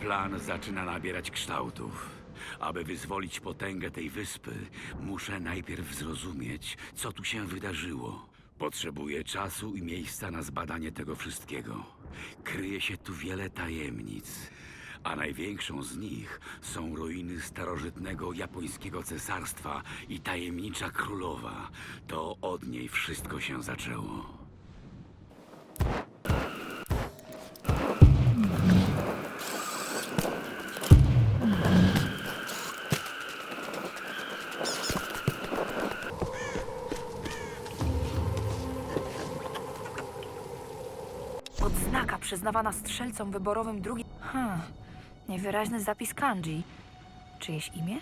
Plan zaczyna nabierać kształtów. Aby wyzwolić potęgę tej wyspy, muszę najpierw zrozumieć, co tu się wydarzyło. Potrzebuję czasu i miejsca na zbadanie tego wszystkiego. Kryje się tu wiele tajemnic, a największą z nich są ruiny starożytnego japońskiego cesarstwa i tajemnicza królowa. To od niej wszystko się zaczęło. Odznaka przyznawana strzelcom wyborowym drugi... Hmm, niewyraźny zapis kanji. Czyjeś imię?